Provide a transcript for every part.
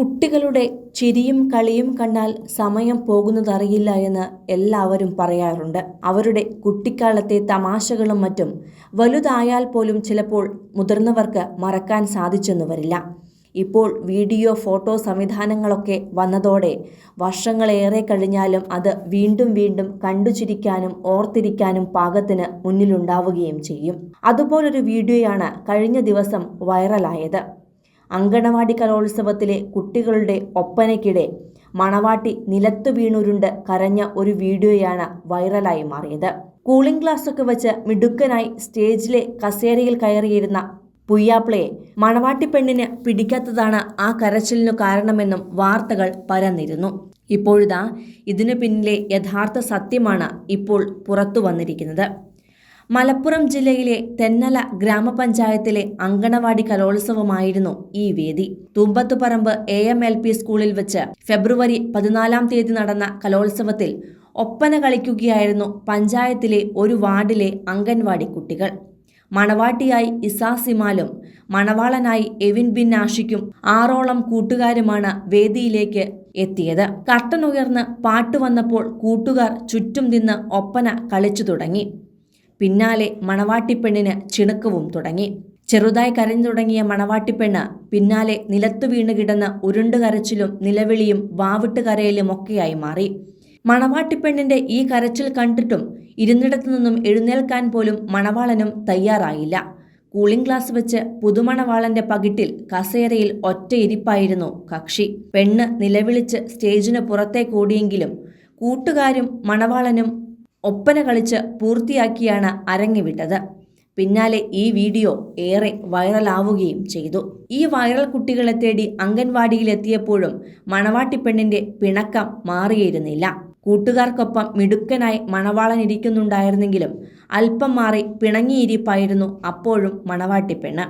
കുട്ടികളുടെ ചിരിയും കളിയും കണ്ടാൽ സമയം പോകുന്നതറിയില്ല എന്ന് എല്ലാവരും പറയാറുണ്ട്. അവരുടെ കുട്ടിക്കാലത്തെ തമാശകളും മറ്റും വലുതായാൽ പോലും ചിലപ്പോൾ മുതിർന്നവർക്ക് മറക്കാൻ സാധിച്ചെന്നു വരില്ല. ഇപ്പോൾ വീഡിയോ ഫോട്ടോ സംവിധാനങ്ങളൊക്കെ വന്നതോടെ വർഷങ്ങളേറെ കഴിഞ്ഞാലും അത് വീണ്ടും വീണ്ടും കണ്ടുചിരിക്കാനും ഓർത്തിരിക്കാനും പാകത്തിന് മുന്നിലുണ്ടാവുകയും ചെയ്യും. അതുപോലൊരു വീഡിയോയാണ് കഴിഞ്ഞ ദിവസം വൈറലായത്. അങ്കണവാടി കലോത്സവത്തിലെ കുട്ടികളുടെ ഒപ്പനയ്ക്കിടെ മണവാട്ടി നിലത്തു വീണുരുണ്ട് കരഞ്ഞ ഒരു വീഡിയോയാണ് വൈറലായി മാറിയത്. കൂളിംഗ് ഗ്ലാസ്സൊക്കെ വെച്ച് മിടുക്കനായി സ്റ്റേജിലെ കസേരയിൽ കയറിയിരുന്ന പുയ്യാപ്ലയെ മണവാട്ടി പെണ്ണിന് പിടിക്കാത്തതാണ് ആ കരച്ചിലിനു കാരണമെന്നും വാർത്തകൾ പരന്നിരുന്നു. ഇപ്പോഴിതാ ഇതിനു പിന്നിലെ യഥാർത്ഥ സത്യമാണ് ഇപ്പോൾ പുറത്തു വന്നിരിക്കുന്നത്. മലപ്പുറം ജില്ലയിലെ തെന്നല ഗ്രാമപഞ്ചായത്തിലെ അങ്കണവാടി കലോത്സവമായിരുന്നു ഈ വേദി. Thumbathuparamba A M L P സ്കൂളിൽ വെച്ച് ഫെബ്രുവരി പതിനാലാം തീയതി നടന്ന കലോത്സവത്തിൽ ഒപ്പന കളിക്കുകയായിരുന്നു പഞ്ചായത്തിലെ ഒരു വാർഡിലെ അംഗൻവാടി കുട്ടികൾ. മണവാട്ടിയായി ഇസാസിമാലും മണവാളനായി എവിൻ ബിൻ ആഷിക്കും ആറോളം കൂട്ടുകാരുമാണ് വേദിയിലേക്ക് എത്തിയത്. കട്ടനുയർന്ന് പാട്ട് വന്നപ്പോൾ കൂട്ടുകാർ ചുറ്റും നിന്ന് ഒപ്പന കളിച്ചു തുടങ്ങി. പിന്നാലെ മണവാട്ടിപ്പെണ്ണിന് ചിണുക്കവും തുടങ്ങി. ചെറുതായി കരഞ്ഞു തുടങ്ങിയ മണവാട്ടിപ്പെണ്ണ് പിന്നാലെ നിലത്തു വീണ് കിടന്ന് ഉരുണ്ട് കരച്ചിലും നിലവിളിയും വാവിട്ട് കരയലും ഒക്കെയായി മാറി. മണവാട്ടിപ്പെണ്ണിന്റെ ഈ കരച്ചിൽ കണ്ടിട്ടും ഇരുന്നിടത്തു നിന്നും എഴുന്നേൽക്കാൻ പോലും മണവാളനും തയ്യാറായില്ല. കൂളിംഗ് ഗ്ലാസ് വെച്ച് പുതുമണവാളന്റെ പകിട്ടിൽ കസേരയിൽ ഒറ്റ ഇരിപ്പായിരുന്നു കക്ഷി. പെണ്ണ് നിലവിളിച്ച് സ്റ്റേജിന് പുറത്തേക്കോടിയെങ്കിലും കൂട്ടുകാരും മണവാളനും ഒപ്പന കളിച്ച് പൂർത്തിയാക്കിയാണ് അരങ്ങിവിട്ടത് പിന്നാലെ ഈ വീഡിയോ ഏറെ വൈറലാവുകയും ചെയ്തു. ഈ വൈറൽ കുട്ടികളെ തേടി അംഗൻവാടിയിലെത്തിയപ്പോഴും മണവാട്ടിപ്പെണ്ണിന്റെ പിണക്കം മാറിയിരുന്നില്ല. കൂട്ടുകാർക്കൊപ്പം മിടുക്കനായി മണവാളൻ ഇരിക്കുന്നുണ്ടായിരുന്നെങ്കിലും അല്പം മാറി പിണങ്ങിയിരിപ്പായിരുന്നു അപ്പോഴും മണവാട്ടിപ്പെണ്ണ്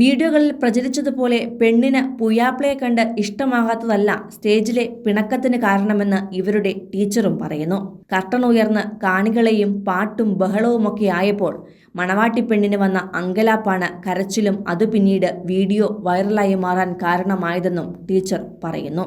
വീഡിയോകളിൽ പ്രചരിച്ചതുപോലെ പെണ്ണിന് പുയാപ്ലയെ കണ്ട് ഇഷ്ടമാകാത്തതല്ല സ്റ്റേജിലെ പിണക്കത്തിന് കാരണമെന്ന് ഇവരുടെ ടീച്ചറും പറയുന്നു. കർട്ടൺ ഉയർന്ന് കാണികളെയും പാട്ടും ബഹളവുമൊക്കെ ആയപ്പോൾ മണവാട്ടി പെണ്ണിന് വന്ന അങ്കലാപ്പാണ് കരച്ചിലും അത് പിന്നീട് വീഡിയോ വൈറലായി മാറാൻ കാരണമായതെന്നും ടീച്ചർ പറയുന്നു.